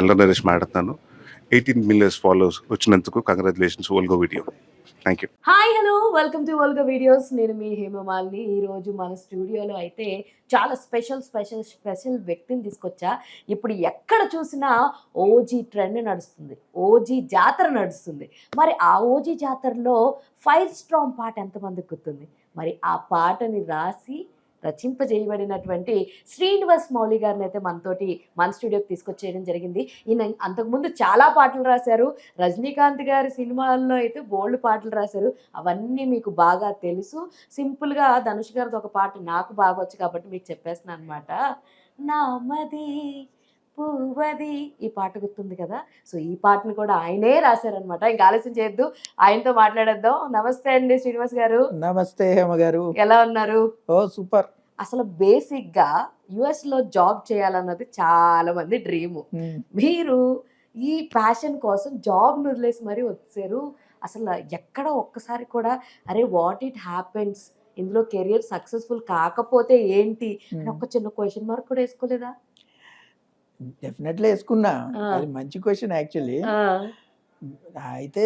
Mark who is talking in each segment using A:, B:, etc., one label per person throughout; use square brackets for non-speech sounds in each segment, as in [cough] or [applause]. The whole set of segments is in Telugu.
A: ఎల్ల నరేష్ మాట్లాడుతున్నాను. ఎయిటీన్ మిలియన్స్ ఫాలోవర్స్ వచ్చినందుకు congratulations Volga video thank you
B: hi hello welcome to Volga videos నేను మీ హేమమాలిని ఈరోజు మన స్టూడియోలో అయితే చాలా స్పెషల్ స్పెషల్ స్పెషల్ వ్యక్తిని తీసుకొచ్చా. ఇప్పుడు ఎక్కడ చూసినా ఓజీ ట్రెండ్ నడుస్తుంది. ఓజీ జాతర నడుస్తుంది. మరి ఆ ఓజీ జాతరలో ఫైర్ స్ట్రాంగ్ పాట ఎంతమందికి గుర్తుంది? మరి ఆ పాటని రాసి రచింపజేయబడినటువంటి శ్రీనివాస్ మౌలి గారిని అయితే మనతోటి మన స్టూడియోకి తీసుకొచ్చేయడం జరిగింది. ఈయన అంతకుముందు చాలా పాటలు రాశారు. రజనీకాంత్ గారి సినిమాల్లో అయితే బోల్డ్ పాటలు రాశారు. అవన్నీ మీకు బాగా తెలుసు. సింపుల్గా ధనుష్ గారిది ఒక పాట నాకు బాగా వచ్చు కాబట్టి మీకు చెప్పేస్తున్నాను అనమాట నామది పువ్వది ఈ పాట గుర్తుంది కదా? సో ఈ పాటను కూడా ఆయనే రాశారనమాట ఇంకా ఆలస్యం చేయొద్దు. ఆయనతో మాట్లాడేద్దాం. నమస్తే అండి శ్రీనివాస్ గారు.
C: నమస్తే హేమ గారు.
B: ఎలా ఉన్నారు?
C: ఓ సూపర్.
B: అసలు బేసిక్గా యుఎస్లో జాబ్ చేయాలన్నది చాలా మంది డ్రీము. మీరు ఈ ప్యాషన్ కోసం జాబ్ వదిలేసి మరీ వచ్చారు. అసలు ఎక్కడ ఒక్కసారి కూడా అరే వాట్ ఇట్ హ్యాపెన్స్ ఇందులో కెరియర్ సక్సెస్ఫుల్ కాకపోతే ఏంటి? అని. ఒక చిన్న క్వశ్చన్ మార్క్ కూడా వేసుకోలేదా?
C: డెఫినెట్లీ వేసుకున్నా. అది మంచి క్వశ్చన్ యాక్చువల్లీ అయితే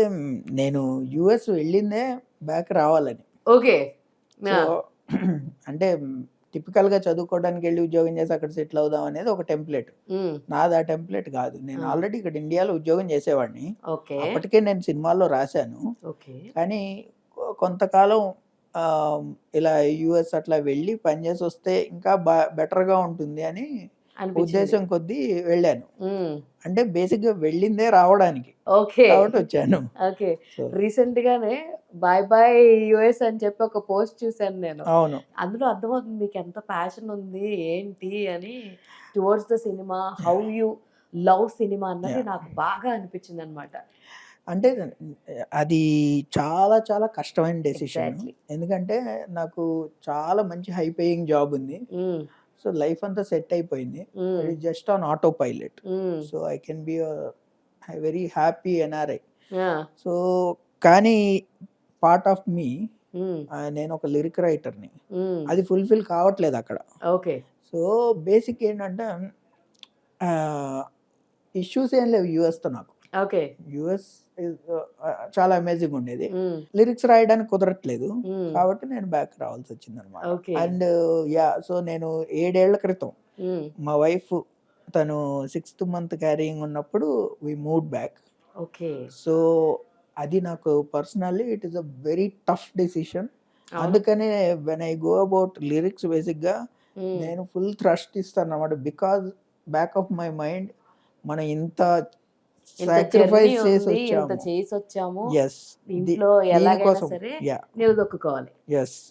C: నేను యుఎస్ వెళ్ళిందే బ్యాక్ రావాలని.
B: ఓకే
C: అంటే టిపికల్గా చదువుకోవడానికి వెళ్ళి ఉద్యోగం చేసి అక్కడ సెటిల్ అవుదాం అనేది ఒక టెంప్లెట్ నాది ఆ టెంప్లెట్ కాదు. నేను. ఆల్రెడీ ఇక్కడ ఇండియాలో ఉద్యోగం చేసేవాడిని. అప్పటికే నేను సినిమాల్లో రాశాను.
B: ఓకే
C: కానీ కొంతకాలం ఇలా యుఎస్ అట్లా వెళ్ళి పనిచేసి వస్తే ఇంకా బా బెటర్గా ఉంటుంది అని ఉద్దేశం కొద్దీ వెళ్ళాను. అంటే బేసిక్గా వెళ్ళిందే రావడానికి.
B: ఓకే.
C: కాబట్టి వచ్చాను.
B: ఓకే. రీసెంట్ గానే బాయ్ బాయ్ యుఎస్ అని చెప్పి ఒక పోస్ట్ చూసాను నేను.
C: అవును.
B: అందులో అర్థమవుతుంది మీకు ఎంత ప్యాషన్ ఉంది ఏంటి అని. Towards the cinema how you love cinema అన్నది. నాకు బాగా అనిపించింది అనమాట
C: అంటే అది చాలా చాలా కష్టమైన డెసిషన్. ఎందుకంటే నాకు చాలా మంచి హై పేయింగ్ జాబ్ ఉంది. సో లైఫ్ అంతా సెట్ అయిపోయింది. Just on auto pilot so I can be very happy NRI. So కానీ పార్ట్ ఆఫ్ మీ నేను ఒక లిరిక్ రైటర్ని. అది ఫుల్ఫిల్ కావట్లేదు అక్కడ.
B: ఓకే.
C: సో బేసిక్ ఏంటంటే ఇష్యూస్ ఏం లేవు యుఎస్తో నాకు.
B: ఓకే.
C: యుఎస్ చాలా అమేజింగ్ ఉండేది. లిరిక్స్ రాయడానికి కుదరట్లేదు. కాబట్టి నేను బ్యాక్ రావాల్సి వచ్చింది అనమాట అండ్ యా సో నేను ఏడేళ్ళ క్రితం మా వైఫ్ తను సిక్స్త్ మంత్ క్యారింగ్ ఉన్నప్పుడు we move back
B: okay.
C: So అది నాకు personally it is a very tough decision అందుకనే when I go about lyrics బేసిక్గా నేను ఫుల్ థ్రస్ట్ ఇస్తాను అన్నమాట because back of my mind మనం ఇంత సాక్రిఫైస్ చేసి
B: ఇంత
C: వచ్చాము.
B: చేసి వచ్చాము
C: ఎస్
B: ఇంట్లో ఎలాగైనా సరే
C: యా
B: నిలదొక్కుకోవాలి.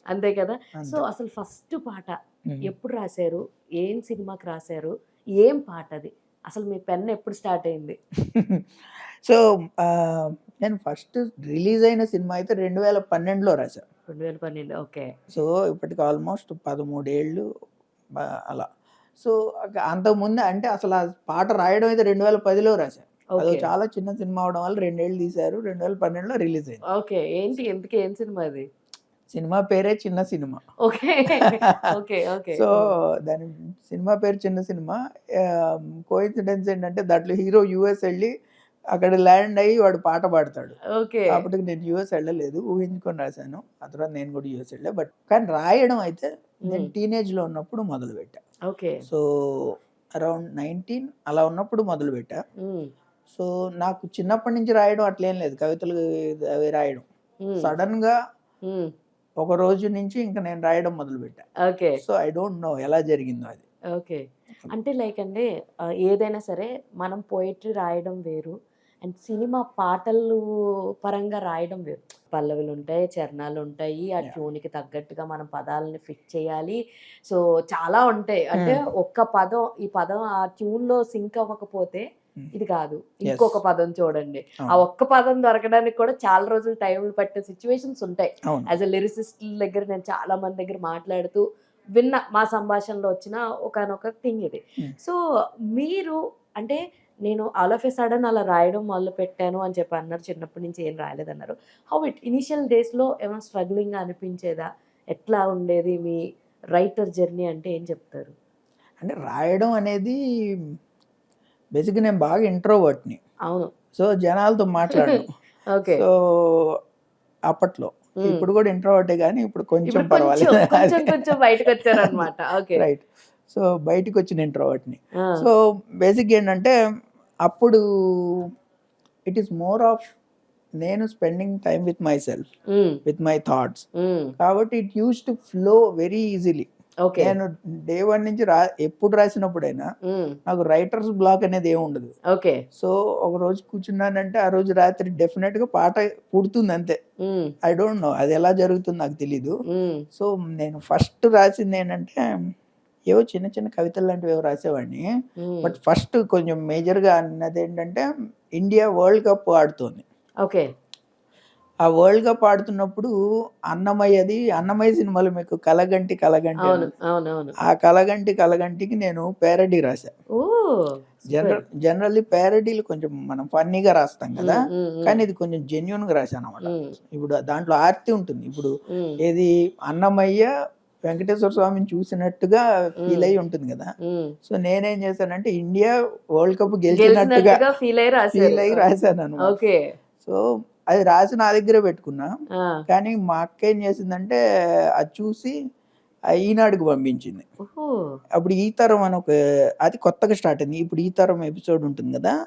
B: అంతే కదా? సో అసలు ఫస్ట్ పాట
C: Hmm.
B: ఎప్పుడు రాశారు? ఏం సినిమాకి రాశారు? ఏం పాట అది? అసలు మీ పెన్ ఎప్పుడు స్టార్ట్ అయింది? [laughs]
C: సో నేను ఫస్ట్ రిలీజ్ అయిన సినిమా అయితే రెండు వేల పన్నెండులో రాశాను
B: రెండు వేల పన్నెండు ఓకే.
C: సో ఇప్పటికి ఆల్మోస్ట్ పదమూడేళ్ళు అలా. సో అంతకుముందు అంటే అసలు ఆ పాట రాయడం అయితే రెండు వేల పదిలో రాశాను అది చాలా చిన్న సినిమా అవడం వల్ల రెండేళ్ళు తీశారు రెండు వేల పన్నెండులో రిలీజ్ అయింది.
B: ఓకే. ఏంటి? ఎందుకు ఏం సినిమా అది?
C: సినిమా పేరే చిన్న cinema.
B: Okay. [laughs] Okay okay.
C: So దాని సినిమా పేరు చిన్న సినిమా. కోఇన్సిడెన్స్ ఏంటంటే దాంట్లో హీరో యుఎస్ వెళ్ళి అక్కడ ల్యాండ్ అయ్యి వాడు పాట పాడతాడు.
B: ఓకే.
C: అప్పటికి నేను యుఎస్ వెళ్ళలేదు ఊహించుకొని రాశాను. ఆ తర్వాత నేను కూడా యుఎస్ వెళ్ళా. బట్ కానీ రాయడం అయితే నేను. టీనేజ్లో ఉన్నప్పుడు మొదలు పెట్టా
B: ఓకే.
C: సో అరౌండ్ నైన్టీన్ అలా ఉన్నప్పుడు మొదలు పెట్టా సో నాకు చిన్నప్పటి నుంచి రాయడం అట్లేం లేదు. కవితలు అవి రాయడం. సడన్గా ఒక రోజు నుంచి ఇంకా నేను రాయడం మొదలు పెట్టా
B: okay.
C: So I don't know ఎలా జరిగిందో అది.
B: ఓకే. అంటే లైక్ అండి ఏదైనా సరే మనం పోయిటరీ రాయడం వేరు అండ్ సినిమా పాటలు పరంగా రాయడం వేరు. పల్లవులు ఉంటాయి చరణాలు ఉంటాయి ఆ. ట్యూన్కి తగ్గట్టుగా మనం పదాలని ఫిట్ చేయాలి. సో చాలా ఉంటాయి. అంటే ఒక్క పదం ఈ పదం ఆ ట్యూన్లో సింక్ అవ్వకపోతే
C: Hmm.
B: ఇది కాదు. ఇంకొక పదం చూడండి. ఆ. ఒక్క పదం దొరకడానికి కూడా చాలా రోజులు టైం పట్టే సిచ్యువేషన్స్ ఉంటాయి. యాజ్ అ లిరిసిస్ట్ దగ్గర నేను చాలా మంది దగ్గర మాట్లాడుతూ విన్న మా సంభాషణలో వచ్చిన ఒకనొక థింగ్ ఇది. సో మీరు అంటే నేను ఆల్ ఆఫ్ ఎ సడన్ అలా రాయడం మొదలు పెట్టాను అని చెప్పి అన్నారు. చిన్నప్పటి నుంచి ఏం రాయలేదన్నారు. హౌ ఇట్ ఇనిషియల్ డేస్లో ఏమైనా స్ట్రగ్లింగ్ అనిపించేదా? ఎట్లా ఉండేది మీ రైటర్ జర్నీ అంటే ఏం చెప్తారు?
C: అంటే రాయడం అనేది బేసిక్గా నేను బాగా ఇంట్రోవర్ట్ని.
B: అవును.
C: సో జనాలతో మాట్లాడను. [laughs]
B: ఓకే.
C: సో అప్పట్లో. ఇప్పుడు కూడా ఇంట్రోవర్టే కానీ ఇప్పుడు కొంచెం పర్వాలేదు.
B: కొంచెం బయటకు వచ్చారనమాట [laughs] ఓకే.
C: రైట్ సో బయటికి వచ్చిన ఇంట్రోవర్ట్ని సో బేసిక్ ఏంటంటే అప్పుడు ఇట్ ఈస్ మోర్ ఆఫ్ నేను spending time with myself with my thoughts కాబట్టి it use to flow very easily నేను డే వన్ నుంచి రా ఎప్పుడు రాసినప్పుడైనా నాకు రైటర్స్ బ్లాక్ అనేది ఏమి ఉండదు.
B: ఓకే.
C: సో ఒక రోజు కూర్చున్నానంటే ఆ రోజు రాత్రి డెఫినెట్గా పాట పుడుతుంది అంతే. ఐ డోంట్ నో అది ఎలా జరుగుతుంది నాకు తెలీదు. సో నేను ఫస్ట్ రాసింది ఏంటంటే ఏవో చిన్న చిన్న కవితలు లాంటివి ఏవో రాసేవాడిని. బట్ ఫస్ట్ కొంచెం మేజర్గా అన్నది ఏంటంటే ఇండియా వరల్డ్ కప్ ఆడుతోంది.
B: ఓకే.
C: ఆ వరల్డ్ కప్ ఆడుతున్నప్పుడు అన్నమయ్యది అన్నమయ్య సినిమాలో మీకు కలగంటి కలగంటి ఆ కలగంటి కలగంటికి నేను పేరడీ రాశా. జనరల్ జనరల్లీ పేరడీలు కొంచెం మనం ఫన్నీగా రాస్తాం కదా. కానీ ఇది కొంచెం జెన్యున్గా రాశాను అనమాట ఇప్పుడు దాంట్లో ఆర్తి ఉంటుంది. ఇప్పుడు ఏది అన్నమయ్య వెంకటేశ్వర స్వామిని చూసినట్టుగా ఫీల్ అయి ఉంటుంది కదా. సో నేనేం చేశానంటే ఇండియా వరల్డ్ కప్ గెలిచినట్టుగా
B: ఫీల్ రాశారు.
C: రాశాను అనమాట సో అది రాసి నా దగ్గరే పెట్టుకున్నా. కానీ మా అక్క ఏం చేసిందంటే అది చూసి ఈనాడుకు పంపించింది. అప్పుడు ఈ తరం అని ఒక అది కొత్తగా స్టార్ట్ అయింది. ఇప్పుడు ఈ తరం ఎపిసోడ్ ఉంటుంది కదా?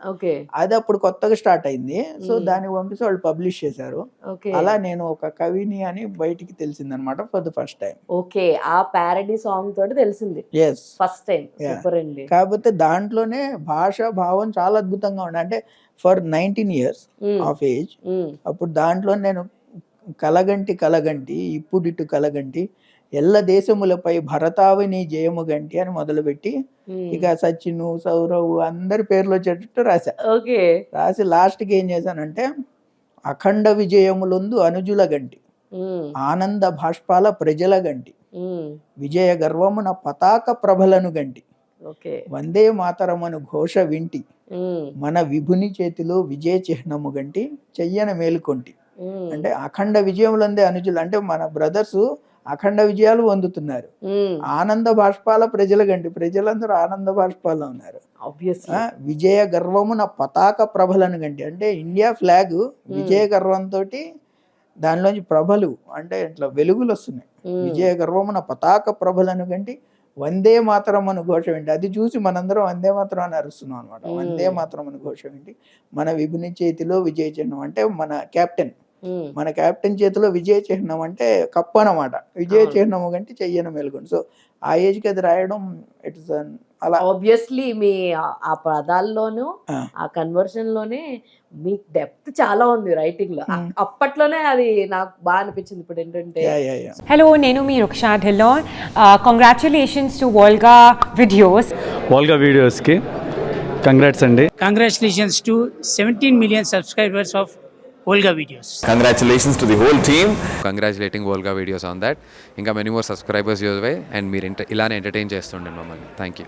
C: అది అప్పుడు కొత్తగా స్టార్ట్ అయింది. సో. దానికి పంపిస్తే వాళ్ళు పబ్లిష్ చేశారు. అలా నేను ఒక కవిని అని బయటికి తెలిసిందనమాట for the first time.
B: Okay. ఆ ప్యారడీ సాంగ్ తోటి తెలిసింది.
C: Yes
B: first time.
C: Yeah.
B: Super అండి.
C: కాకపోతే దాంట్లోనే భాష భావం చాలా అద్భుతంగా ఉండే. అంటే for nineteen years of age అప్పుడు దాంట్లో నేను కలగంటి కలగంటి ఇప్పుడిటు కలగంటి ఎల్ల దేశములపై భరతావని జయము గంటి అని మొదలుపెట్టి. ఇక సచిన్ సౌరవ్ అందరి పేర్లు వచ్చేటట్టు రాశా.
B: ఓకే.
C: రాసి లాస్ట్కి ఏం చేశానంటే అఖండ విజయములందు అనుజుల గంటి ఆనంద భాష్పాల ప్రజల గంటి విజయ గర్వమున పతాక ప్రభలను గంటి వందే మాతరమను ఘోష వింటి మన విభుని చేతిలో విజయ చిహ్నము గంటి చెయ్యన మేలుకొంటి. అంటే అఖండ విజయములందే అనుజులు. అంటే మన బ్రదర్స్ అఖండ విజయాలు పొందుతున్నారు ఆనంద బాష్పాల ప్రజల గంటి ప్రజలందరూ ఆనంద బాష్పాల్లో ఉన్నారు. విజయ గర్వమున పతాక ప్రభలను గంటి అంటే ఇండియా ఫ్లాగ్ విజయ గర్వంతో దానిలోంచి ప్రభలు అంటే ఇట్లా వెలుగులు వస్తున్నాయి. విజయ గర్వమున పతాక ప్రభలను గంటి వందే మాతరం అను ఘోష వింటి అది చూసి మనందరం వందే మాతరం అని అరుస్తున్నాం అనమాట. వందే మాతరం అను ఘోష వింటి మన విభుని చేతిలో విజయ చిహ్నం అంటే మన కెప్టెన్. మన కెప్టెన్ చేతిలో విజయ చిహ్నం అంటే కప్పు అన్నమాట విజయ. చిహ్నము కంటే చెయ్యన మెలుగుండి సో ఆ ఏజ్కి అది రాయడం ఇట్స్ అలా
B: ఆబ్వియస్లీ మీ ఆ- పదాల్లోనూ
C: ఆ.
B: కన్వర్షన్లోనే మీ డెప్త్ చాలా ఉంది
C: రైటింగ్లో.
B: అప్పట్లోనే అది నాకు బాగా అనిపించింది ఇప్పుడు ఏంటంటే
D: Nenu mi Ruksha Dhillon. Uh, congratulations to Volga Videos.
E: వాల్గా వీడియోస్కి కంగ్రాట్స్ అండి
F: Congratulations to 17 million subscribers of Olga Videos.
G: Congratulations to the whole team.
H: Congratulating Volga videos on that ఇంకా మెనీ మోర్ సబ్స్క్రైబర్స్ యూజ్ వై అండ్ మీరు ఇంట ఇలానే ఎంటర్టైన్ చేస్తుండండి మమ్మల్ని థ్యాంక్ యూ